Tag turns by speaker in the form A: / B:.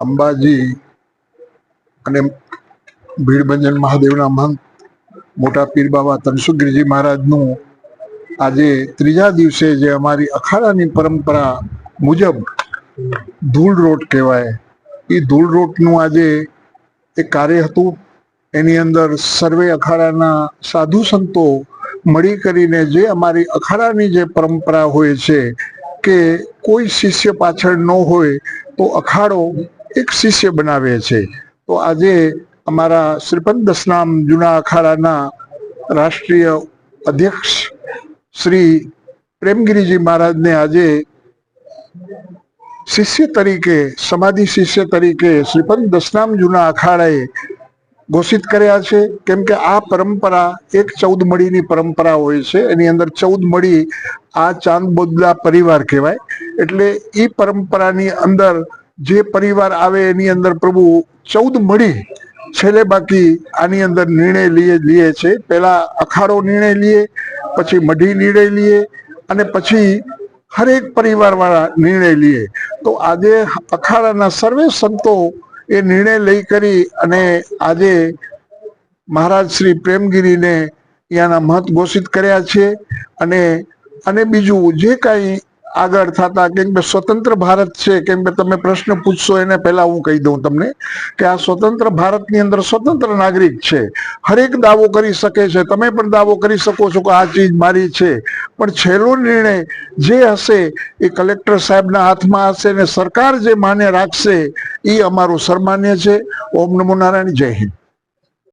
A: અંબાજી અને ભીડભંજન મહાદેવના મહંત મોટા પીર બાબા તનસુખગીરજી મહારાજનું આજે ત્રીજા દિવસે જે અમારી અખાડાની પરંપરા મુજબ ધૂળ રોટ કહેવાય. એ ધૂળ રોટનું આજે એક કાર્ય હતું. એની અંદર સર્વે અખાડાના સાધુ સંતો મળી કરીને જે અમારી અખાડાની જે પરંપરા હોય છે કે કોઈ શિષ્ય પાછળ ન હોય તો અખાડો એક શિષ્ય બનાવે છે. તો આજે અમારા શ્રીપદ દસનામ જૂના અખાડાના રાષ્ટ્રીય અધ્યક્ષ શ્રી પ્રેમગીરીજી મહારાજને આજે શિષ્ય તરીકે, સમાધિ શિષ્ય તરીકે શ્રીપદ દસનામ જૂના અખાડાએ ઘોષિત કર્યા છે કેમ કે આ પરંપરા એક ચૌદ મળીની પરંપરા હોય છે. એની અંદર ચૌદ મળી આ ચાંદ બોદલા પરિવાર કહેવાય. એટલે એ પરંપરાની અંદર જે પરિવાર આવે એની અંદર પ્રભુ ચૌદ મળી છેલ્લે બાકી આની અંદર નિર્ણય લઈએ લઈએ છે. પહેલા અખાડો નિર્ણય લઈએ પછી મઢી નિર્ણય લઈએ અને પછી હરેક પરિવારવાળા નિર્ણય લઈએ તો આજે અખાડાના સર્વે સંતો એ નિર્ણય લઈ કરી અને આજે મહારાજ શ્રી પ્રેમગીરીને અહીંયાના મહંત ઘોષિત કર્યા છે. અને અને બીજું, જે કાંઈ આગળ થતા કેમ કે સ્વતંત્ર ભારત છે, કેમ કે તમે પ્રશ્ન પૂછશો એને પહેલા હું કહી દઉં તમને કે આ સ્વતંત્ર ભારતની અંદર સ્વતંત્ર નાગરિક છે. હરેક દાવો કરી શકે છે. તમે પણ દાવો કરી શકો છો કે આ ચીજ મારી છે. પણ છેલ્લો નિર્ણય જે હશે એ કલેક્ટર સાહેબના હાથમાં હશે ને સરકાર જે માન્ય રાખશે એ અમારું સન્માન્ય છે. ઓમ નમો નારાયણ. જય હિન્દ.